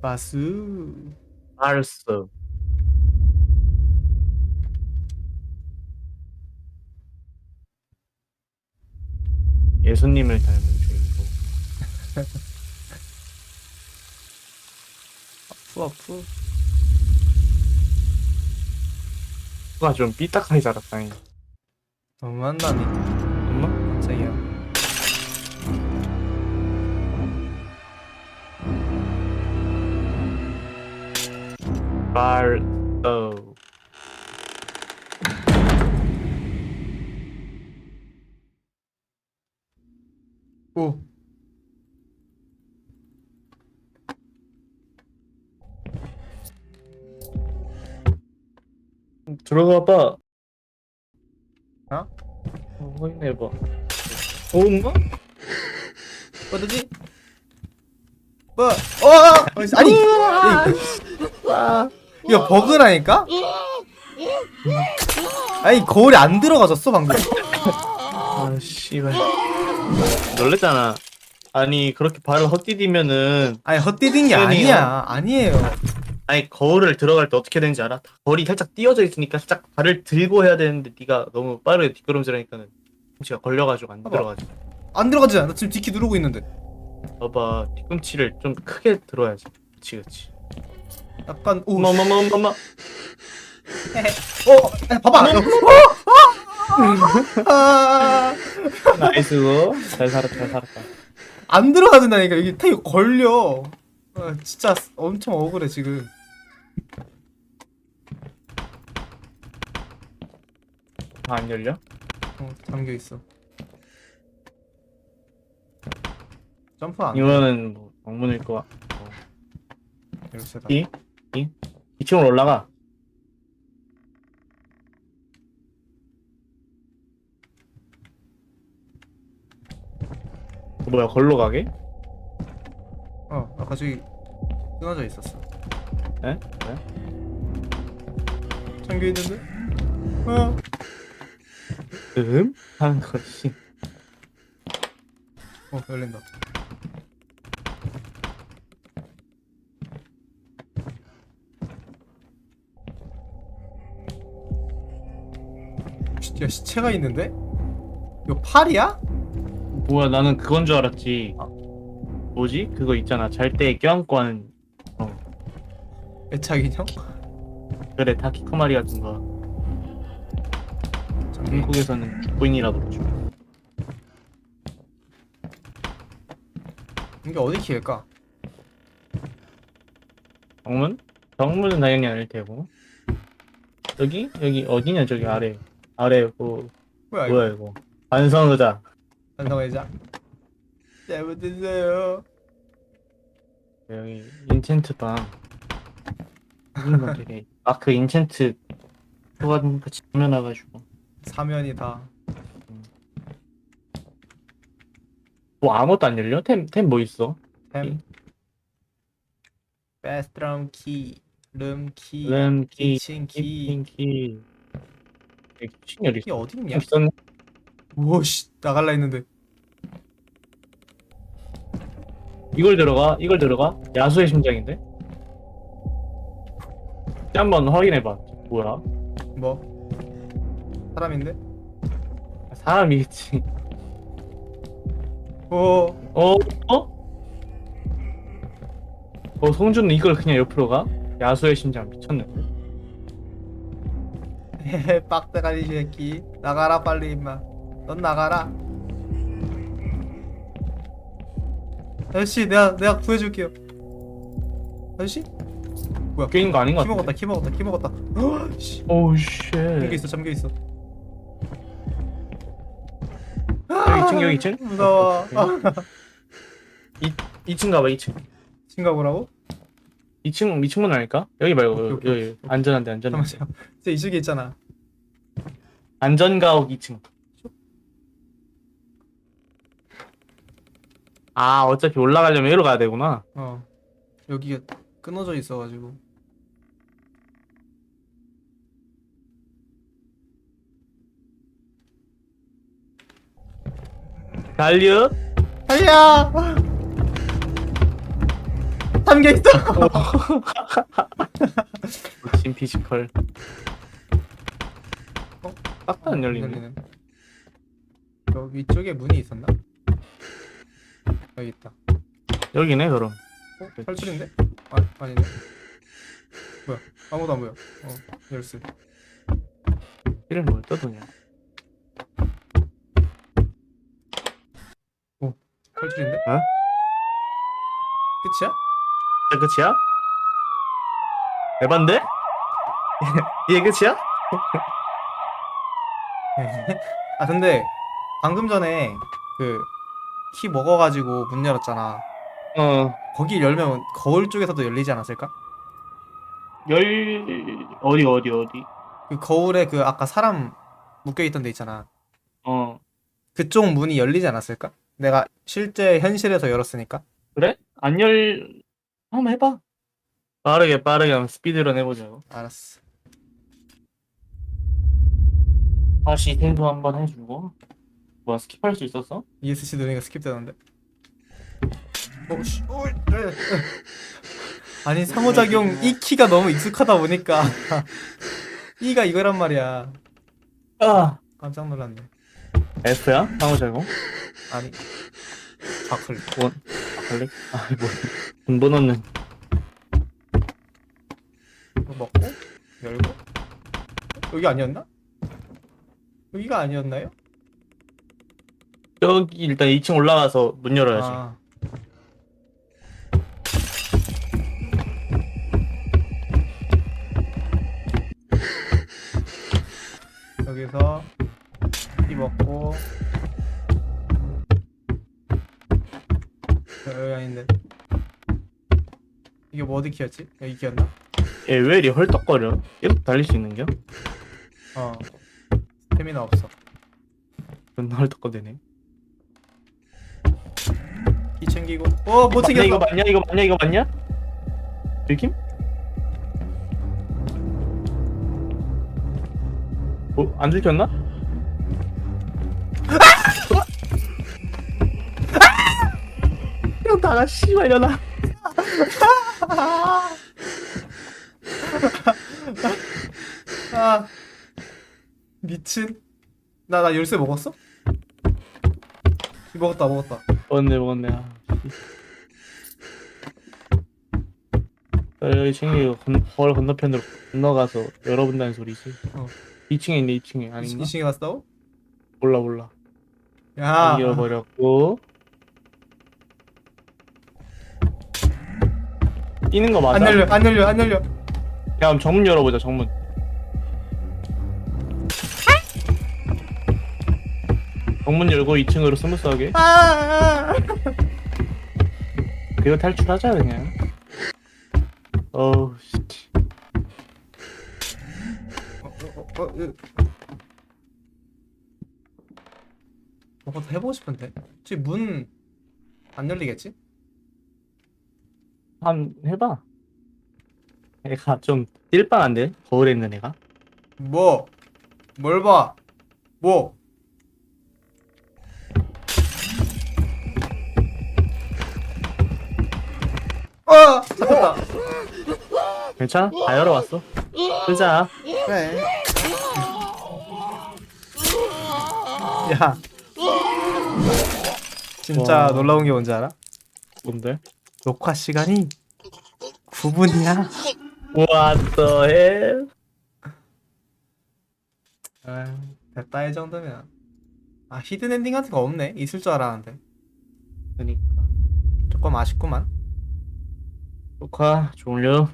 바스. 알았어. 예수님을 닮은 주인공. 아프 아프. 누가 좀 삐딱하게 자랐다니. 너무한다니. 엄마? 깜짝이야. 말, 어. 오. 들어가 봐. 어? 어, 확인해봐. 오인가? 어디지? 뭐? 어! 아니! 이거 버그라니까? 아니 거울이 안 들어가졌어 방금. 아, 씨발. 놀랬잖아. 아니, 그렇게 발을 헛디디면은, 아니 헛디딘 게 아니에요. 아니야. 아니에요. 아니, 거울을 들어갈 때 어떻게 되는지 알아? 거울이 살짝 띄어져 있으니까 살짝 발을 들고 해야 되는데, 네가 너무 빠르게 뒷걸음질하니까는, 뒤꿈치가 걸려가지고 안 봐봐. 들어가지. 안 들어가지 않아. 지금 디키 누르고 있는데. 봐봐, 뒤꿈치를 좀 크게 들어야지. 그치, 그치. 약간 오. 어머머머머머. 어, 봐봐. 어, 어, 아, 나이스고. 잘 살았다, 잘 살았다. 안 들어가진다니까 여기 탭 걸려. 아, 진짜 엄청 억울해 지금. 아, 안 열려? 어, 잠겨 있어. 점프 안. 돼. 이거는 뭐, 방문일 거야. 열쇠다. 이? 이? 2층으로 올라가. 뭐야, 걸로 가게? 어, 아까 저기 끊어져 있었어. 에? 에? 잠겨 있는데? 어. 음? 하는 것이. 어, 열린다. 야, 시체가 있는데? 이거 팔이야? 뭐야, 나는 그건 줄 알았지. 아. 뭐지? 그거 있잖아. 잘 때 껴안고 하는. 애착 인형? 그래, 타키코마리 같은 거. 잠겨 한국에서는 죽부인이라고 그러죠. 이게 어디 키일까? 정문? 정문은 당연히 아닐 테고. 여기? 여기 어디냐, 저기 아래. 아래, 뭐, 뭐야 이거? 뭐야, 이거. 반성 의자. 반성회자. 잘못했어요. 여기 인챈트 방 무슨 거 되게 아그 인챈트 그거 같이 꾸며놔가지고 사면이 다. 뭐 아무것도 안 열려? 템템 뭐 있어? 템. 베스트럼 키, 룸 키, 램키 키친 키. 킹키 키친 열이 키 어디 있냐? 있었네 오씨 나갈라 했는데. 이걸 들어가 이걸 들어가 야수의 심장인데 한번 확인해봐 뭐야 뭐? 사람인데? 사람이겠지 오. 어? 어? 어 송준은 이걸 그냥 옆으로 가? 야수의 심장 헤헤 빡대가리 새끼. 나가라 빨리 임마. 넌 나가라. 아저씨 내가 내가 구해줄게요. 아저씨? 뭐야? 껴있는 거 아닌 것키 먹었다 키 먹었다 키 먹었다. 어, 씨. 오우 잠겨 쉣 있어 잠겨 있어. 여기 2층 여기 2층? 무서워. 아, 오케이. 2층 가봐 2층. 싱가포르라고 2층 2층문 아닐까? 여기 말고 오케이, 여기, 오케이, 여기. 오케이. 안전한데 안전한 데. 잠깐만요. 저 이쪽에 있잖아. 안전가옥 2층. 아 어차피 올라가려면 여기로 가야 되구나. 어. 여기가 끊어져 있어가지고. 달려. 달려. 담겨 있어. 진 피지컬. 어? 딱도 안 어, 열리네. 저 위쪽에 문이 있었나? 여기 있다. 여기네 그럼. 어? 탈출인데? 아, 아니네. 뭐야? 아무도 안 보여. 어, 열쇠. 이름 뭘 떠도냐? 어, 탈출인데? 어? 끝이야? 자 끝이야? 에반데? 이게 끝이야? 아 근데 방금 전에 그 키 먹어가지고 문 열었잖아. 어. 거기 열면 거울 쪽에서도 열리지 않았을까? 열 어디 어디 어디? 그 거울에 그 아까 사람 묶여 있던 데 있잖아. 어. 그쪽 문이 열리지 않았을까? 내가 실제 현실에서 열었으니까. 그래? 안 열. 한번 해봐. 빠르게 빠르게 한번 스피드런 해보자고. 알았어. 다시 생도 한번 해주고. 뭐 스킵할 수 있었어? ESC 누르니까 스킵되는데. 에, 에. 아니 상호작용 이 키가 너무 익숙하다 보니까 이가 이거란 말이야. 아. 깜짝 놀랐네. F야? 상호작용? 아니 좌클릭. 원. 아, 클릭? 아, 뭐. 돈 번호는. 이거 먹고 열고 여기 아니었나? 여기가 아니었나요? 여기 일단 2층 올라가서 문 열어야지. 아. 여기서 이 먹고 어, 여기 아닌데 이게 뭐 어디 키였지? 여기 키였나? 얘왜 이리 헐떡거려? 계속 달릴 수 있는 겨? 어 스태미나 없어 존나 헐떡거리네. 키 챙기고 어못 맞냐, 챙겼어 이거 맞냐? 이거 맞냐? 이거 맞냐? 느낌? 어? 안 들켰나? 형 다가 씨발 일어나. 아 미친 나 나 열쇠 먹었어? 먹었다 먹었다 먹었네 먹었네. 아, 씨. 나 여기 챙기고 건, 걸 건너편으로 건너가서 열어본다는 소리지. 어. 2층에 있네 2층에 아닌가? 2층에 갔어? 몰라 몰라. 야 이어버렸고 뛰는 거 맞아? 안 열려 안 열려 안 열려 야 그럼 정문 열어보자 정문 정문 열고 2층으로 스무스하게 아, 아, 아. 그리고 탈출하자 그냥 어우 씨 어, 어, 어, 어, 해보고 싶은데 지금 문안 열리겠지? 한 해봐 애가 좀 띨빵한데 거울에 있는 애가 뭐? 뭘 봐? 뭐? 어! 잡혔다 괜찮아? 다 열어왔어 끄자 그래 야 진짜 와. 놀라운 게 뭔지 알아? 뭔데? 녹화 시간이 9분이야? What the hell? 아, 됐다 이 정도면. 아 히든 엔딩 같은 거 없네. 있을 줄 알았는데. 그니까. 조금 아쉽구만. 녹화 종료